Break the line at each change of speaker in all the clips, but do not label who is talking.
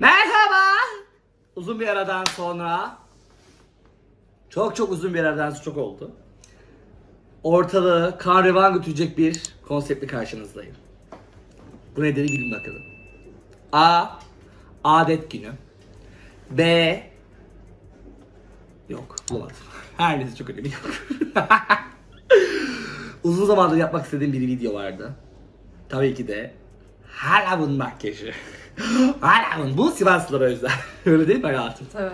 Merhaba. Uzun bir aradan sonra çok çok uzun bir aradan sonra çok oldu. Ortalığı kan revan götürecek bir konseptle karşınızdayım. Bu nedir bilin bakalım. A. Adet günü. B. Yok bulamadım. Her neyse çok önemli yok. Uzun zamandır yapmak istediğim bir video vardı. Tabii ki de Halloween makyajı. Halloween bu Sivaslılara özel. Öyle değil mi hayatım?
Tabii.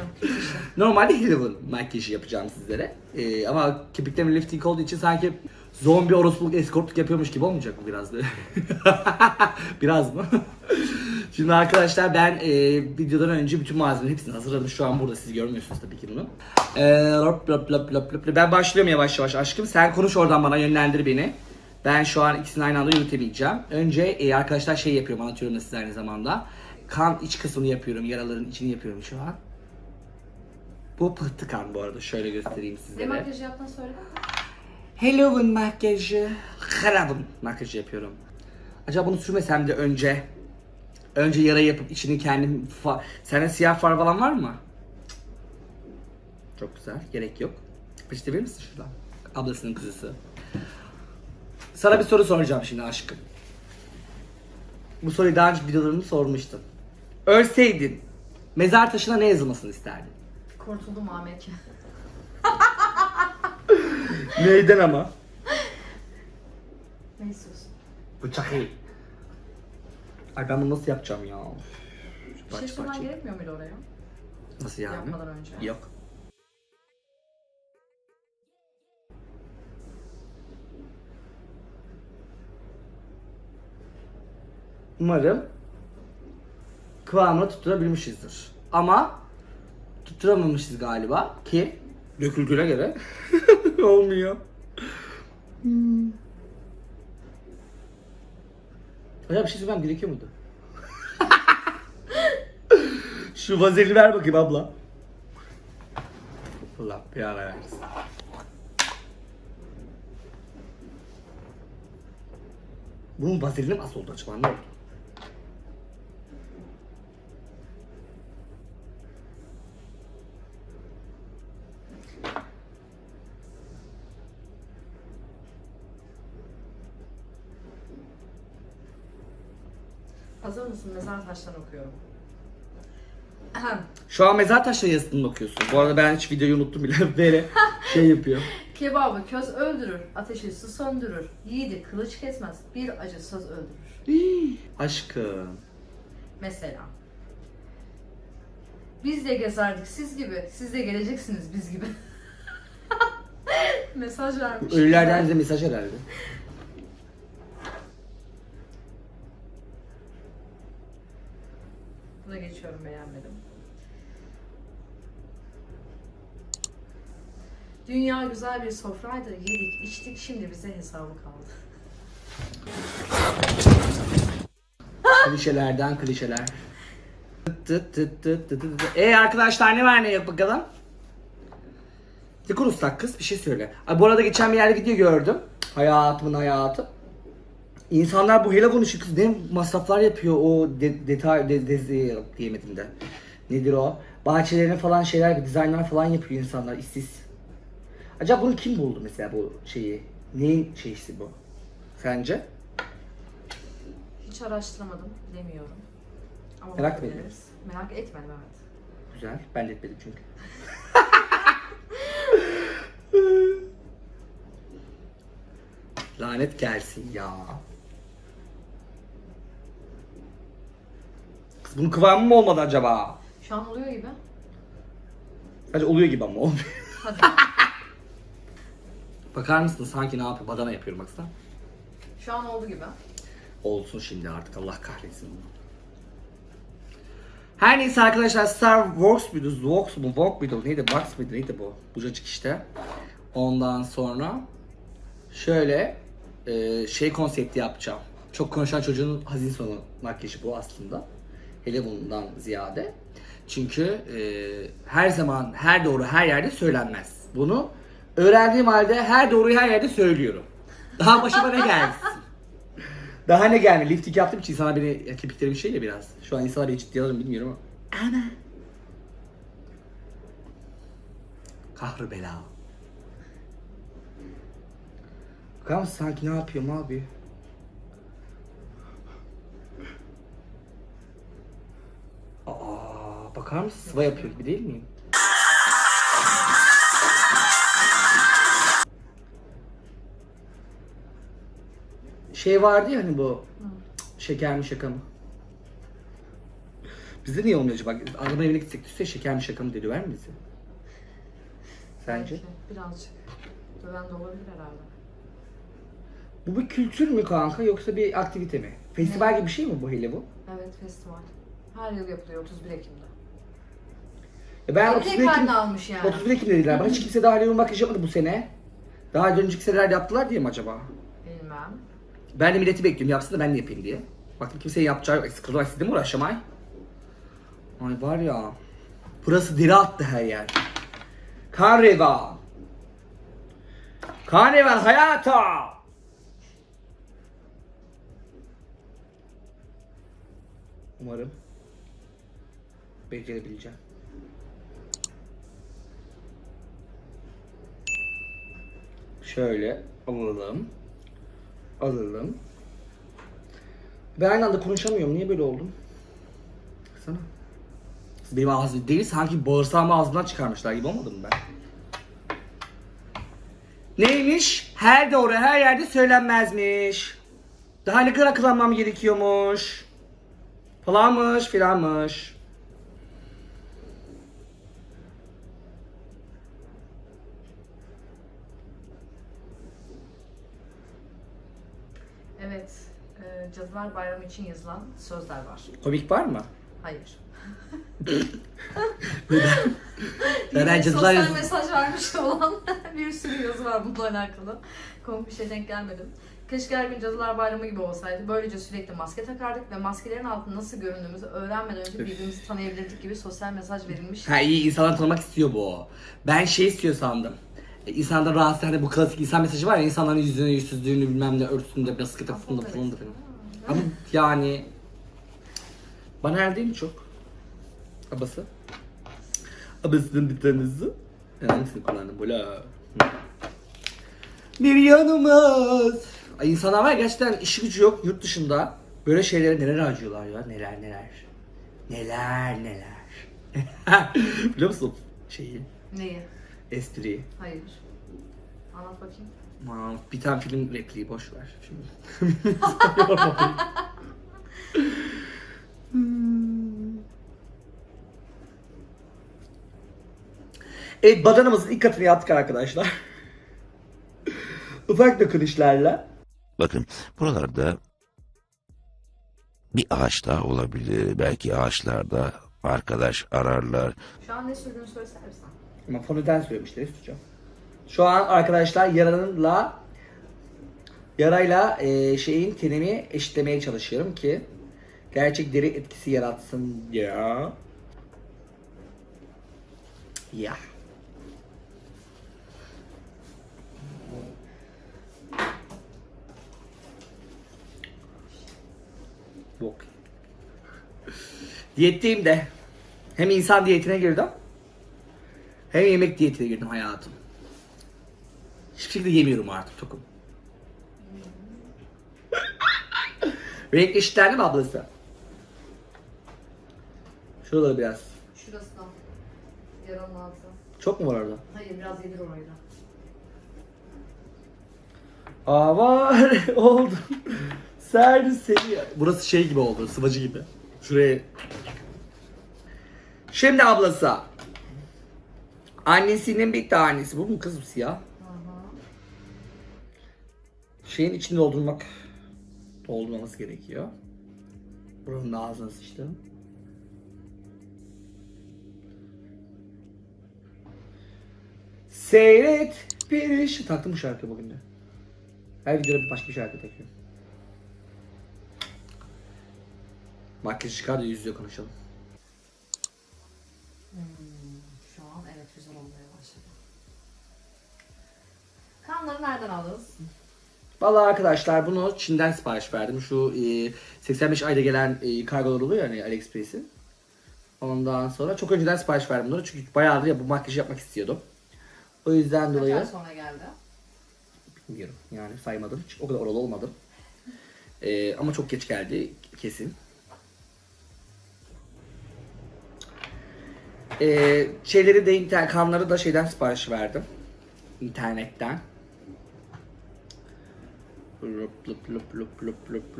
Normalde Halloween makyajı yapacağım sizlere. Ee, ama kirpiklerim lifting olduğu için sanki zombi orospuluk eskortluk yapıyormuş gibi olmayacak mı biraz da? biraz mı? Şimdi arkadaşlar ben e, videodan önce bütün malzemeleri hepsini hazırladım. Şu an burada siz görmüyorsunuz tabii ki bunu. Ee, lop, lop, lop, lop, lop. Ben başlıyorum yavaş yavaş aşkım. Sen konuş oradan bana yönlendir beni. Ben şu an ikisini aynı anda yürütemeyeceğim. Önce e, arkadaşlar şey yapıyorum anlatıyorum da size aynı zamanda. Kan iç kısmını yapıyorum. Yaraların içini yapıyorum şu an. Bu pıhtı kan bu arada. Şöyle göstereyim
Ne
sizlere.
makyajı yaptığını söyledin mi?
Halloween makyajı, Halloween makyajı yapıyorum. Acaba bunu sürmesem de önce önce yara yapıp içini kendim fa... Sende siyah far falan var mı? Çok güzel. Gerek yok. Peçete verir misin şuradan? Ablasının kızısı. Sana bir soru soracağım şimdi aşkım. Bu soruyu daha önce videolarımda sormuştum. Ölseydin mezar taşına ne yazılmasını isterdin?
Kurtuldum Ahmet.
Neyden ama?
istiyorsun?
Bıçak iyi. Ay ben bunu nasıl yapacağım ya?
Bir şey söylemen gerekmiyor muydu oraya?
Nasıl yani?
Yapmadan önce.
Yok. Umarım kıvamını tutturabilmişizdir. Ama tutturamamışız galiba ki döküldüğüne göre olmuyor. Hmm. Hocam bir şey söylemem gerekiyor muydu? Şu vazelini ver bakayım abla. Allah bir ara versin. Bunun vazelini nasıl oldu acaba? Ne oldu?
Mısın? Mezar taşlarını okuyorum.
Şu an mezar taşları yazısını okuyorsun. Bu arada ben hiç videoyu unuttum bile. Böyle şey yapıyor.
Kebabı köz öldürür, ateşi su söndürür. Yiğidi kılıç kesmez, bir acı söz öldürür.
Aşkım.
Mesela. Biz de gezerdik siz gibi, siz de geleceksiniz biz gibi. Mesaj vermiş.
Ölülerden bize mesaj herhalde.
Geçiyorum beğenmedim. Dünya güzel bir sofraydı. Yedik, içtik, şimdi bize hesabı kaldı.
Klişelerden klişeler. E arkadaşlar ne var ne yok bakalım. Ne konuşsak kız bir şey söyle. Ay, bu arada geçen bir yerde video gördüm. Hayatımın hayatı. İnsanlar bu Halloween için kız ne masraflar yapıyor o de, detay de, de, diyemedim de. Nedir o? Bahçelerine falan şeyler, dizaynlar falan yapıyor insanlar işsiz. Acaba bunu kim buldu mesela bu şeyi? Neyin şeysi bu? Sence?
Hiç araştıramadım, bilemiyorum. Ama
Merak mı
bakabiliriz. Merak etmedim evet.
Güzel. Ben de etmedim çünkü. Lanet gelsin ya. Bunun kıvamı mı olmadı acaba?
Şu an oluyor gibi.
Sadece oluyor gibi ama olmuyor.
Hadi.
Bakar mısın sanki ne yapıyor? Badana yapıyorum baksana.
Şu an oldu gibi.
Olsun şimdi artık Allah kahretsin bunu. Her neyse arkadaşlar Star Wars muydu? Vox mu? Vox muydu? Neydi? Vox muydu? Neydi bu? Bucacık işte. Ondan sonra şöyle e, şey konsepti yapacağım. Çok konuşan çocuğun hazin sonu makyajı bu aslında. Hele bundan ziyade. Çünkü e, her zaman her doğru her yerde söylenmez. Bunu öğrendiğim halde her doğruyu her yerde söylüyorum. Daha başıma ne gelsin? Daha ne gelme lifting yaptığım için insanlar beni ya, kirpiklerim şey ya biraz. Şu an insanlar beni ciddiye alır mı bilmiyorum ama. Ana. Kahrı bela. Bakar mısın sanki ne yapıyorum abi? Bakar mısın sıva yapıyor gibi değil miyim? Şey vardı ya hani bu şeker mi şaka mı? Bizde niye olmuyor acaba? Adama evine gitsek düşse şeker mi şaka mı dedi ver mi bize? Sence?
Belki Birazcık. Döven de olabilir herhalde.
Bu bir kültür mü kanka yoksa bir aktivite mi? Festival gibi bir şey mi bu hele bu?
Evet festival. Her yıl yapılıyor 31 Ekim'de.
Ya ben
Evlilik
31 Ekim,
almış yani.
31 Ekim dediler. Bana hiç kimse daha yorum makyaj yapmadı bu sene. Daha önceki seneler yaptılar diye mi acaba?
Bilmem.
Ben de milleti bekliyorum yapsın da ben de yapayım diye. Baktım kimsenin yapacağı yok. Sıkıldım istedim mi uğraşacağım ay? Ay var ya. Burası diri attı her yer. Karneval. Karneval hayata. Umarım becerebileceğim. Şöyle alalım. Alalım. Ben aynı anda konuşamıyorum. Niye böyle oldum? Sana. Benim ağzım değil sanki bağırsağımı ağzımdan çıkarmışlar gibi olmadı mı ben? Neymiş? Her doğru her yerde söylenmezmiş. Daha ne kadar akıllanmam gerekiyormuş. Falanmış filanmış.
Cadılar Bayramı için yazılan sözler var.
Komik var mı?
Hayır.
Neden
Yine
cadılar
sosyal mesaj vermiş olan bir sürü yazı var bununla alakalı. Komik bir şey denk gelmedim. Keşke her gün Cadılar Bayramı gibi olsaydı. Böylece sürekli maske takardık ve maskelerin altında nasıl göründüğümüzü öğrenmeden önce birbirimizi tanıyabilirdik gibi sosyal mesaj verilmiş.
Ha iyi insanlar tanımak istiyor bu. Ben şey istiyor sandım. E, İnsanda rahatsız hani bu klasik insan mesajı var ya insanların yüzünü, yüzsüzlüğünü bilmem ne örtüsünde, baskıda fırında fırında falan. Ama yani bana her değil mi çok? Abası. Abasının bir tanesi. Ben hangisini kullandım böyle? Hı. Bir yanımız. Ay insanlar var ya gerçekten işi gücü yok yurt dışında. Böyle şeylere neler harcıyorlar ya neler neler. Neler neler. Biliyor musun şeyi?
Neyi?
Espriyi.
Hayır. Anlat bakayım.
Aman, bir tane film repliği boş ver. Şimdi. evet badanımızın ilk katını yaptık arkadaşlar. Ufak dokunuşlarla.
Bakın buralarda bir ağaç daha olabilir. Belki ağaçlarda arkadaş ararlar.
Şu an ne sürdüğünü söylesene misin?
Ama fondöten söylemişler tutacağım. Şu an arkadaşlar yaranınla yarayla e, şeyin tenimi eşitlemeye çalışıyorum ki gerçek deri etkisi yaratsın ya. Ya. Bok. Diyetteyim de. Hem insan diyetine girdim. Hem yemek diyetine girdim hayatım. Şekilde yemiyorum artık tokum. Renk eşitlendi mi ablası? Şuraları biraz.
Şurasından. Yaranın altı.
Çok mu var orada?
Hayır biraz yedir orayı da.
Aa var oldu. Serdi seni. Burası şey gibi oldu sıvacı gibi. Şuraya. Şimdi ablası. Annesinin bir tanesi. Bu mu kız bu siyah? Şeyin içini doldurmak doldurmamız gerekiyor. Buranın da ağzına sıçtım. Seyret bir iş. Taktım bu şarkı bugün de. Her videoda başka bir şarkı takıyorum. Makyaj çıkar da yüz yüze konuşalım.
Şu an evet güzel başladı. Kanları nereden aldınız?
Vallahi arkadaşlar bunu Çin'den sipariş verdim. Şu e, 85 ayda gelen e, kargolar oluyor yani AliExpress'in. Ondan sonra çok önceden sipariş verdim bunları çünkü bayağıdır ya bu makyajı yapmak istiyordum. O yüzden
Kaç
dolayı
ay sonra geldi?
bilmiyorum yani saymadım. Hiç o kadar oralı olmadım. E, ama çok geç geldi kesin. E, şeyleri de internet kanları da şeyden sipariş verdim. İnternetten. Lup lup lup lup lup lup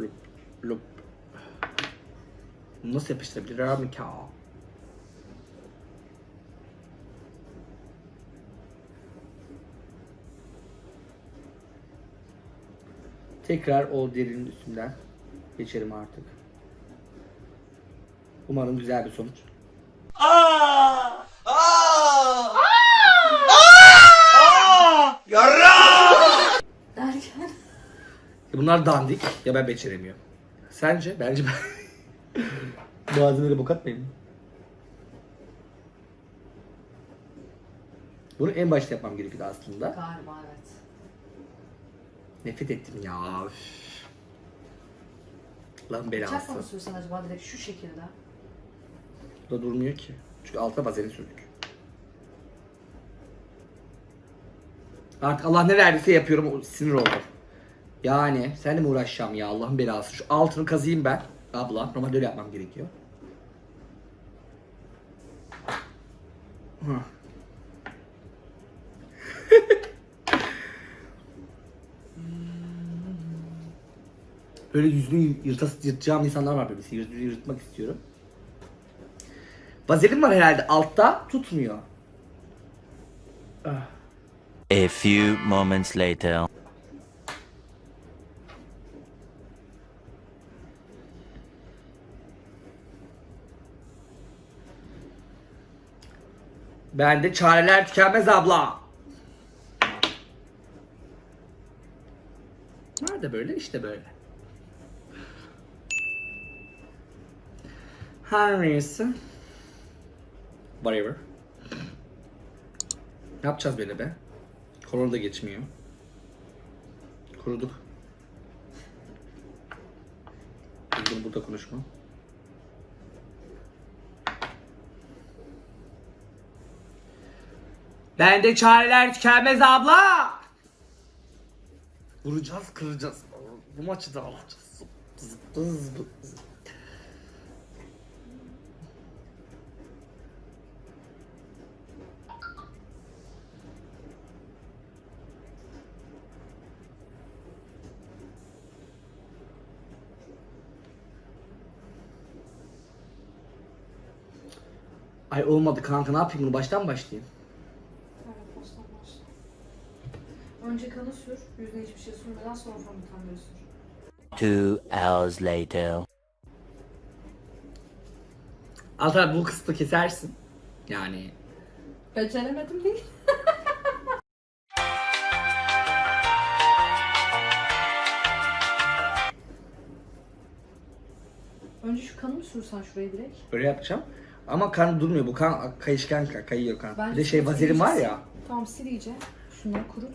lup. Bunu Nasıl yapıştırabilirim ki? Tekrar o derinin üstünden geçerim artık. Umarım güzel bir sonuç.
Derken
Bunlar dandik ya ben beceremiyorum. Sence? Bence ben... Malzemeleri bok atmayayım mı? Bunu en başta yapmam gerekiyordu aslında.
galiba evet.
Nefret ettim ya. üf. Lan belası.
Bıçakla mı sürsen acaba direkt şu şekilde?
Bu da durmuyor ki. Çünkü alta bazeni sürdük. Artık Allah ne verdiyse yapıyorum sinir oldum. Yani seninle mi uğraşacağım ya Allah'ın belası. Şu altını kazıyım ben. Abla. Normalde yapmam gerekiyor. Böyle yüzünü yırtas, yırtacağım insanlar var böyle. Yüzünü yırtmak istiyorum. Vazelin var herhalde altta tutmuyor.
A few moments later.
Bende çareler tükenmez abla. Nerede böyle? İşte böyle. Her neyse. Whatever. Ne yapacağız böyle be? Korona da geçmiyor. Kuruduk. Burada konuşma. Bende çareler tükenmez abla. Vuracağız, kıracağız. Bu maçı da alacağız. Ay olmadı kanka ne yapayım bunu baştan başlayayım?
Evet, baştan başla. Önce kanı sür, yüzüne hiçbir şey sürmeden sonra fondötenleri sür.
Two hours later.
Altar bu kısmı kesersin. Yani
Beceremedim değil. Önce şu kanı mı sürsen şuraya direkt?
öyle yapacağım. Ama kan durmuyor. Bu kan kayışkan kan, kayıyor kan.
Bence
bir de şey
iyice
var ya.
Tamam sil iyice. Şunları kurut.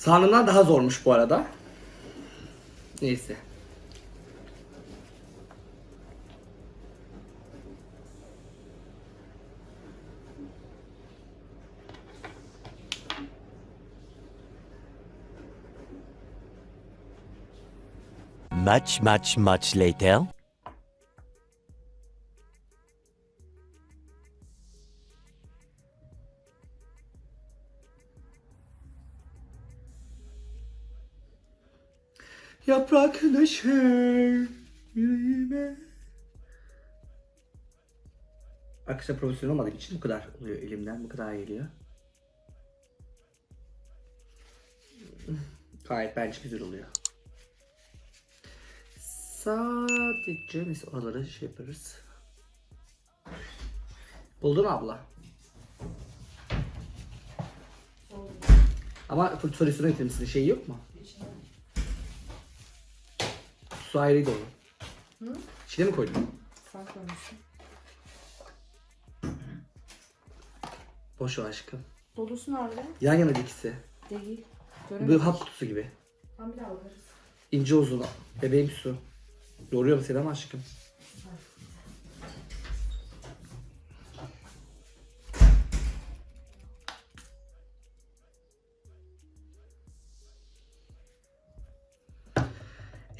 Sandığımdan daha zormuş bu arada. Neyse.
Much, much, much later.
Yaprak düşer yüreğime. Arkadaşlar profesyonel olmadığım için bu kadar oluyor elimden. Bu kadar geliyor. Gayet bence güzel oluyor. Sadece mesela oraları şey yaparız. Buldun abla? Ama full solüsyona getirmişsin. Şey yok mu? Su ayrıydı onun. İçine mi koydun?
Saklamışsın.
Boş o aşkım.
Dolusu nerede?
Yan yana ikisi.
Değil.
Bu hap kutusu gibi.
Tam bir daha bakarız.
İnce uzun. Bebeğim su. Yoruyorum seni ama aşkım.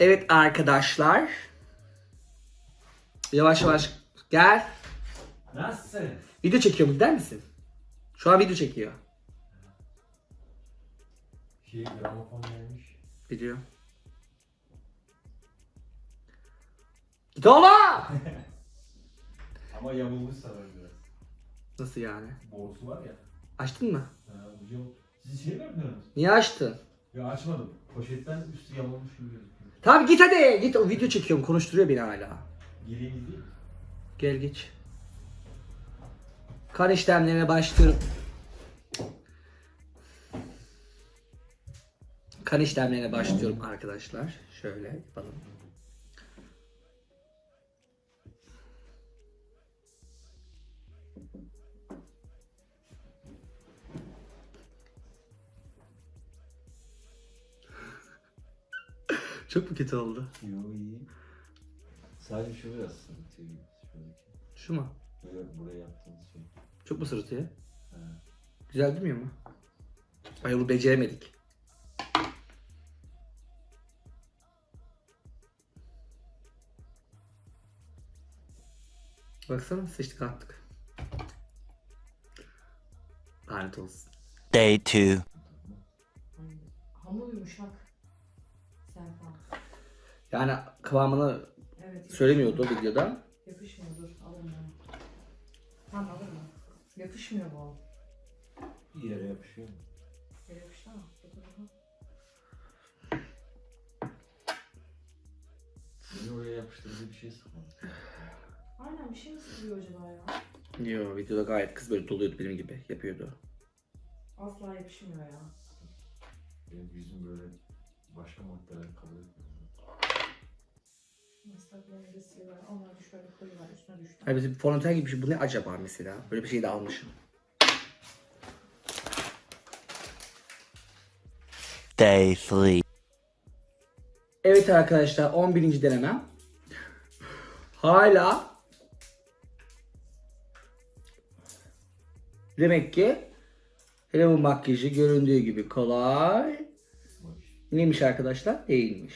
Evet arkadaşlar. Yavaş yavaş gel.
Nasılsın?
Video çekiyorum gider misin? Şu an video çekiyor.
Şey gramofon gelmiş.
Video. Git oğlum!
Ama yamulmuş sanırım biraz.
Nasıl yani?
Borusu var ya.
Açtın mı?
Ha, yamuk. Siz şey mi yapıyorsunuz?
Niye açtın?
Ya açmadım. Poşetten üstü yamulmuş gibi gözüküyor.
Tamam git hadi. Git o video çekiyorum. Konuşturuyor beni hala.
Geleyim.
Gel geç. Kan işlemlerine başlıyorum. Kan işlemlerine başlıyorum arkadaşlar. Şöyle yapalım. Çok mu kötü oldu?
Yo iyi. Sadece şu biraz sırıtıyor gibi. Şuradaki.
Şu mu?
Böyle buraya yaptığımız şey.
Çok mu sırıtıyor?
Ha.
Güzel durmuyor mu? Ay onu beceremedik. Baksana sıçtık attık. Lanet olsun.
Day 2.
Hamur yumuşak. Serkan.
Yani kıvamını
Evet.
söylemiyordu o videoda.
Yapışmıyor dur alırım ben. Tamam alırım ben. Yapışmıyor bu.
Bir yere yapışıyor mu?
Yere yapıştı ama. Dur, dur.
Beni oraya yapıştırdığı bir şey sıkmadı.
Aynen bir şey mi sıkılıyor acaba ya?
Yo videoda gayet kız böyle doluyordu benim gibi yapıyordu.
Asla yapışmıyor ya.
Benim yüzüm böyle başka maddeler kabul etmiyor.
Instagram'da bir sivri var. Onları şöyle koyuver üstüne düştü.
Hani bizim fondöten gibi bir şey bu ne acaba mesela? Böyle bir şey de almışım.
Day 3.
Evet arkadaşlar 11. denemem. Hala demek ki hele bu makyajı göründüğü gibi kolay. Neymiş arkadaşlar? Değilmiş.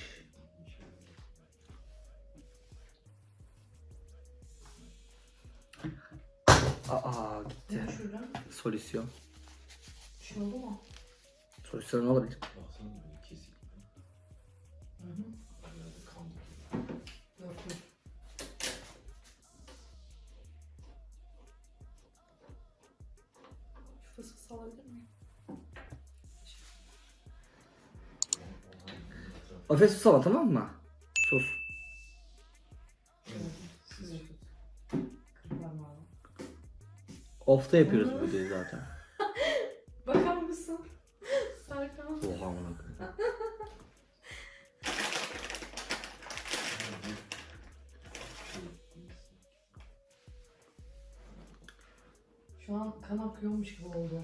Aa gitti. Solüsyon.
Bir şey oldu mu?
Solüsyon ne olabilir?
Baksana böyle kesik.
Afes susama tamam mı? Sus. Off'ta yapıyoruz bu videoyu zaten.
Bakar mısın? Serkan.
Oha amına koyayım.
Şu an kan akıyormuş gibi oldu.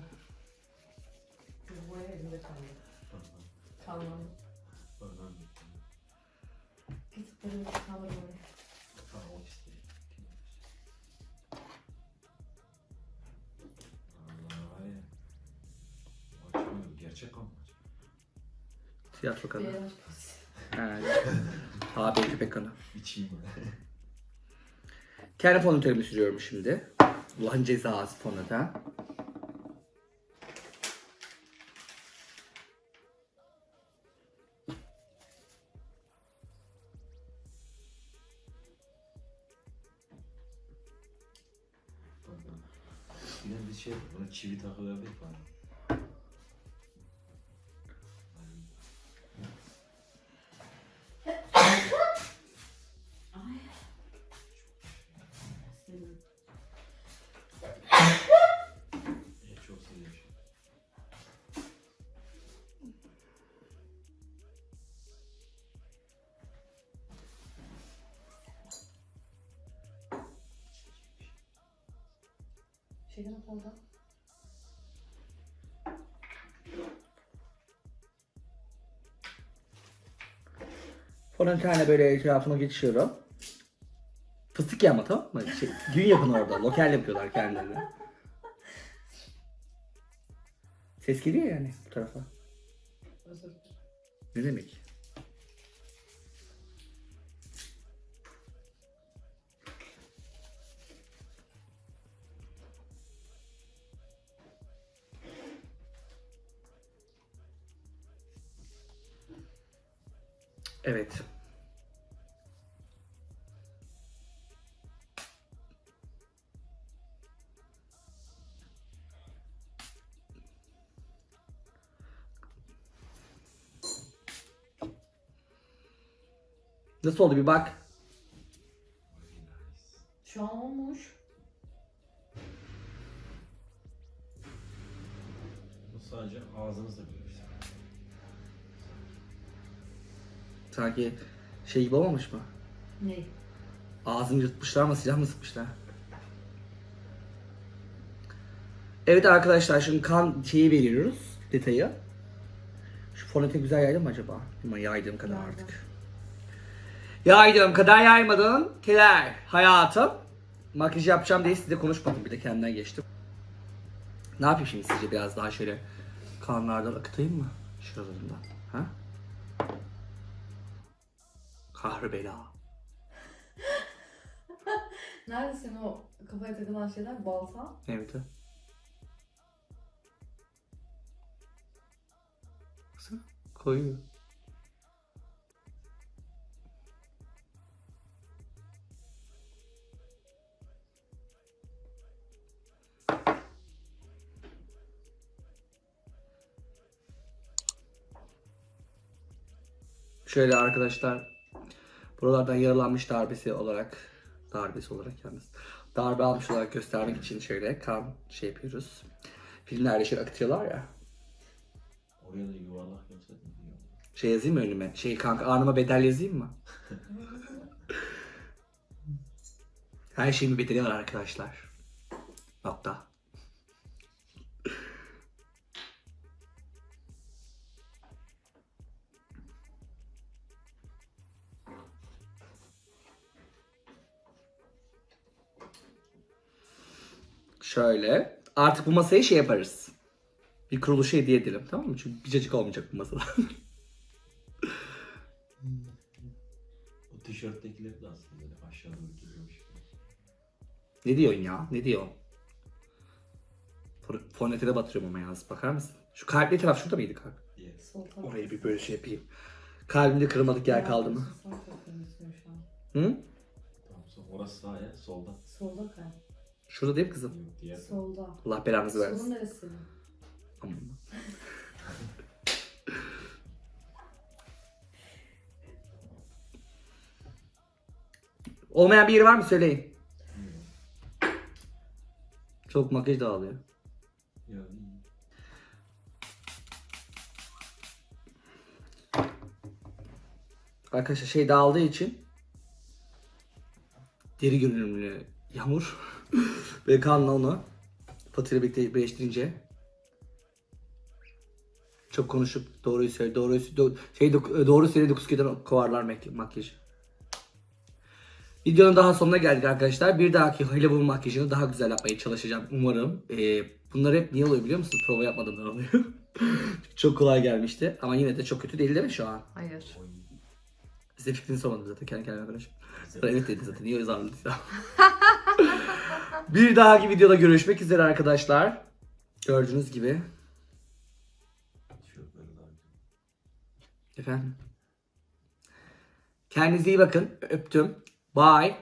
Şey Kaçak olmaz.
Tiyatro kanalı.
Beyaz pozisyon.
He. AB köpek kanalı.
İçeyim ben.
Kendi sürüyorum şimdi. Allah'ın cezası fondöten.
Yine bir şey, buna çivi takılabilir bana.
Şeyden at orada.
Fondötenle böyle etrafına geçiyorum. Fıstık yama tamam mı? Şey, gün yapın orada. Lokal yapıyorlar kendilerini. Ses geliyor yani bu tarafa. Ne demek? Evet. Nasıl oldu bir bak. Sanki şey gibi olmamış mı?
Ne?
Ağzını yırtmışlar mı silah mı sıkmışlar? Evet arkadaşlar şimdi kan şeyi veriyoruz detayı. Şu fonete güzel yaydım mı acaba? Ama yaydığım kadar
Yaydım.
artık. Yaydığım kadar yaymadın. Keler hayatım. Makyaj yapacağım diye size konuşmadım bir de kendimden geçtim. Ne yapayım şimdi sizce biraz daha şöyle kanlardan akıtayım mı? Şuralarından. Ha? Kahre bela.
Nerede senin o kafaya takılan şeyler? Balsam.
Evet. Baksana, Koyuyor. Şöyle arkadaşlar buralardan yaralanmış darbesi olarak darbesi olarak yalnız darbe almış olarak göstermek için şöyle kan şey yapıyoruz. Filmlerde şöyle akıtıyorlar ya.
Oraya da yuvarlak yapsaydın iyi olur.
Şey yazayım mı önüme? Şey kanka arnıma bedel yazayım mı? Her şeyin bir bedeli var arkadaşlar. Nokta. Şöyle. Artık bu masayı şey yaparız. Bir kuruluşa hediye edelim tamam mı? Çünkü bir cacık olmayacak bu masada.
O tişörttekileri de aslında böyle aşağı doğru geliyormuş.
Ne diyorsun ya? Ne diyorsun? Fo- Fonetine batırıyorum ama yalnız. Bakar mısın? Şu kalpli taraf şurada mıydı kalp?
Sol taraf.
Orayı bir böyle şey yapayım. Kalbimde kırmadık yer kaldı mı?
Sağ tarafını istiyor şu an.
Hı?
Tamam. Orası sağ ya solda.
Solda kay.
Şurada değil mi kızım?
Solda.
Allah belanızı
Solun
versin.
neresi?
Aman. Olmayan bir yeri var mı söyleyin. Çok makyaj dağılıyor. Arkadaşlar şey dağıldığı için deri görünümlü yağmur ve kanla onu fatıyla birlikte birleştirince çok konuşup doğruyu söyle doğruyu do, şey dok- doğru söyle dokuz köyden kovarlar mak- makyajı. Videonun daha sonuna geldik arkadaşlar. Bir dahaki Halloween makyajını daha güzel yapmaya çalışacağım umarım. Ee, bunlar hep niye oluyor biliyor musunuz? Prova yapmadan oluyor. çok kolay gelmişti ama yine de çok kötü değil değil mi şu an?
Hayır.
Size fikrini sormadım zaten kendi kendime arkadaşım. Evet dedi zaten. Niye zarladıysa. bir dahaki videoda görüşmek üzere arkadaşlar. Gördüğünüz gibi. Efendim. Kendinize iyi bakın. Öptüm. Bye.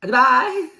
Hadi bye.